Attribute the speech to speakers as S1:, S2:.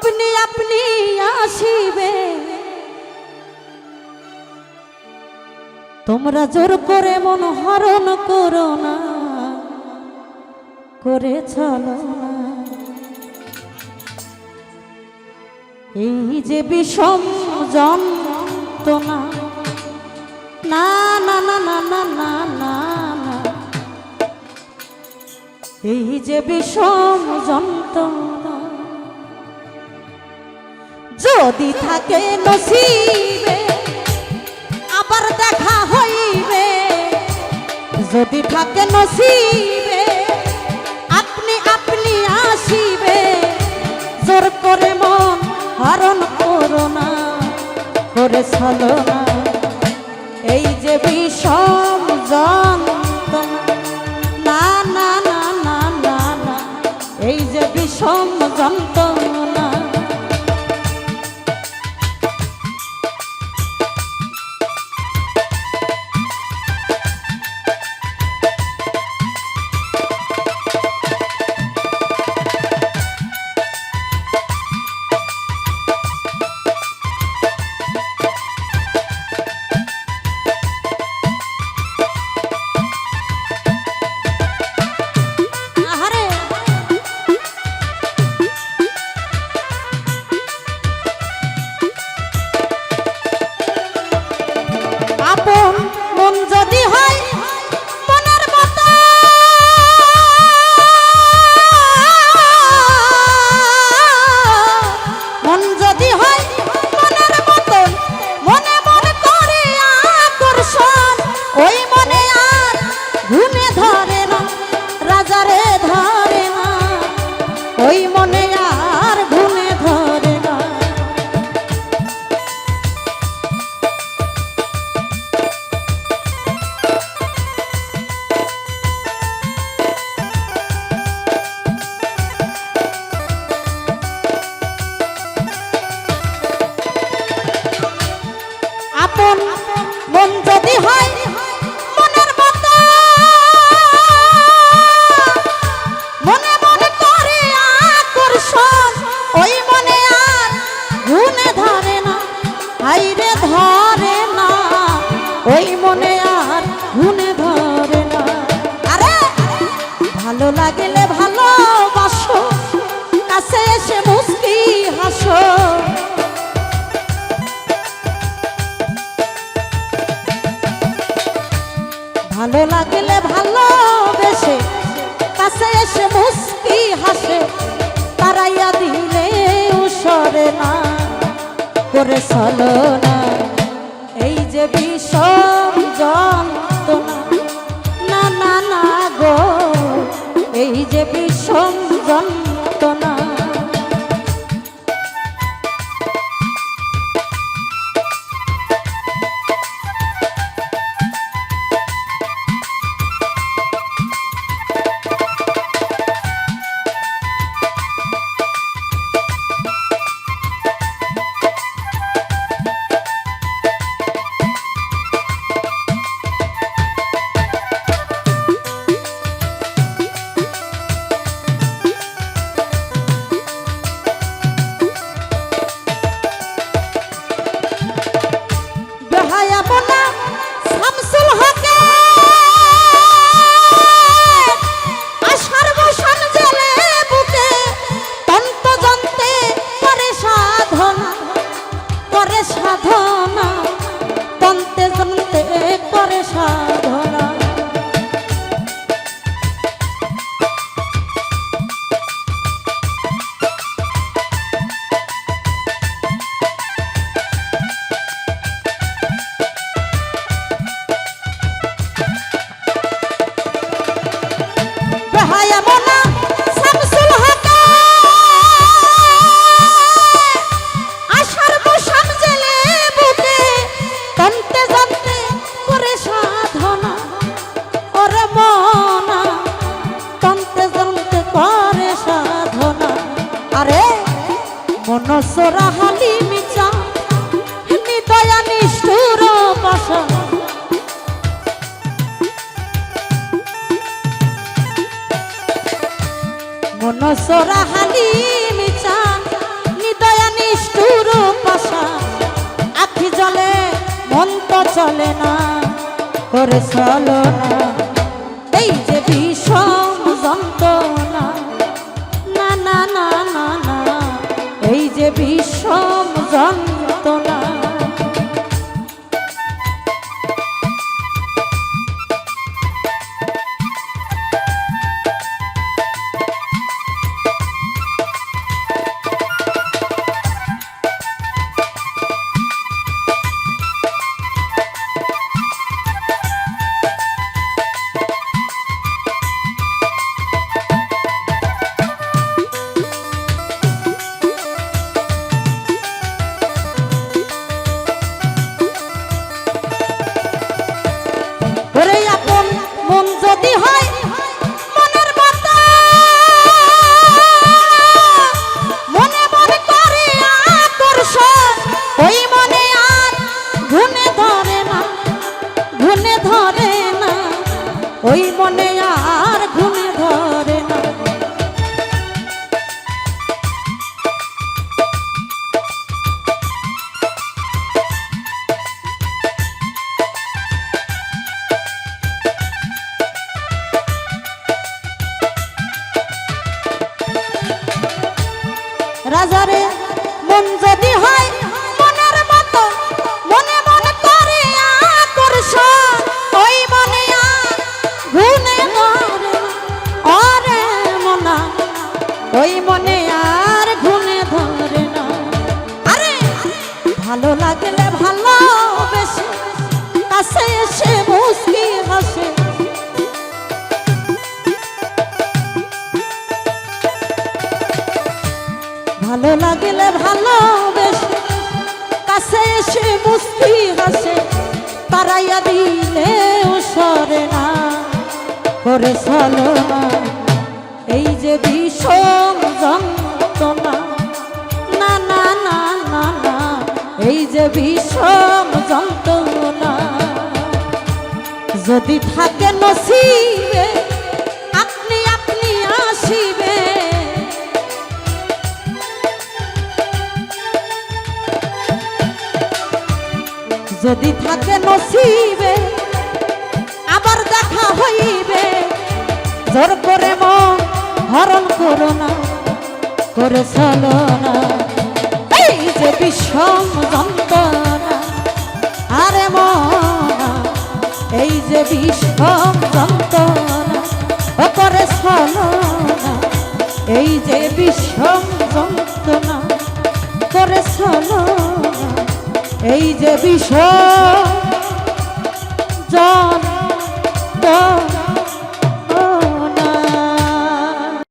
S1: আপনি আপনি আসিবে। তোমরা জোর করে মন হরণ করো না, করে চলো না। এই যে বিষম যন্ত্রণা, না না না না না না না না। এই যে বিষম যন্ত্রণা যদি থাকে নসিবে, আবার দেখা হইবে। যদি থাকে নসিবে, আপনি আপনি আসিবে। জোর করে মন হরণ করো না, করে চলো না। এই যে বিষম যন্ত্রণা, না না না না না না, এই যে বিষম যন্ত্রণা লাগলে ভালোবাসো, কাছে এসে মুস্কি হাসো। ভালো লাগলে ভালোবেসে, কাছে এসে মুস্কি হাসে, তারাইয়া দিলে উসরে না, করে চলো না এই যে বিষম যন্ত্রণা এই যে বিষম যন্ত্রণা সোরা হালি মিচা নিদয়া নিষ্ঠুর পাশা। আখি জলে মন তো চলে না, করে চলো না। মনে ওই মনে আর ঘুনে ধরে না। আরে, ভালো লাগলে ভালো বেশি কাছে এসে মুসকি হাসে। ভালো লাগলে ভালো বেশ কাছে এসে মুস্তি হাসে, তারাইয়া দিলে সরে না। করে চলো না এই যে বিষম যন্ত্রণা, না না না না না, এই যে বিষম যন্ত্রণা। যদি থাকে নসিবে, আপনি আপনি আসিবে। যদি থাকে নসিবে, আবার দেখা হইবে, জোর করে হরণ করো না, করে চলো না। এই যে বিষম যন্ত্রণা, আরে মনা, এই যে বিষম যন্ত্রণা, ও করে চলো না। এই যে বিষম যন্ত্রণা, করে চলো এই যে বিষম জন